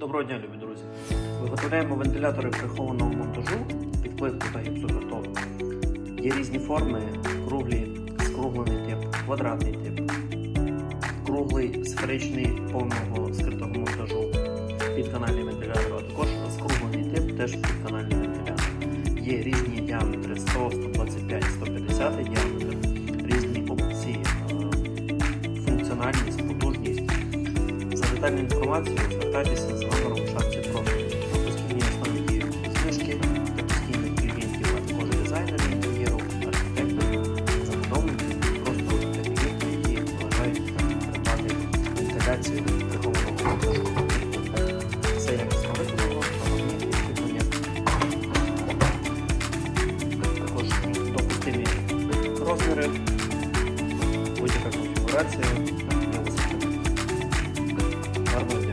Доброго дня, любі друзі! Виготовляємо вентилятори прихованого монтажу під плитку та гіпсокартон. Є різні форми: круглі, скруглений тип, квадратний тип, круглий, сферичний повного скритого монтажу під канальний вентилятор, а також скруглений тип теж під канальний вентилятор. Є різні діаметри 100, 125, 150 діаметр, різні опції, е, функціональність, потужність. детальну інформацію, звертайтеся з номером у шапці профілю. Ми постійні основні дії знижки та постійних клієнтів, а також дизайнерів, інтер'єру, архітекторів, забудовників, просто клієнтів, які бажають придбати інтеграцію прихованого розвитку. Це як основний було головне відхилення. Також допустимі розміри, будь-яка. Normal.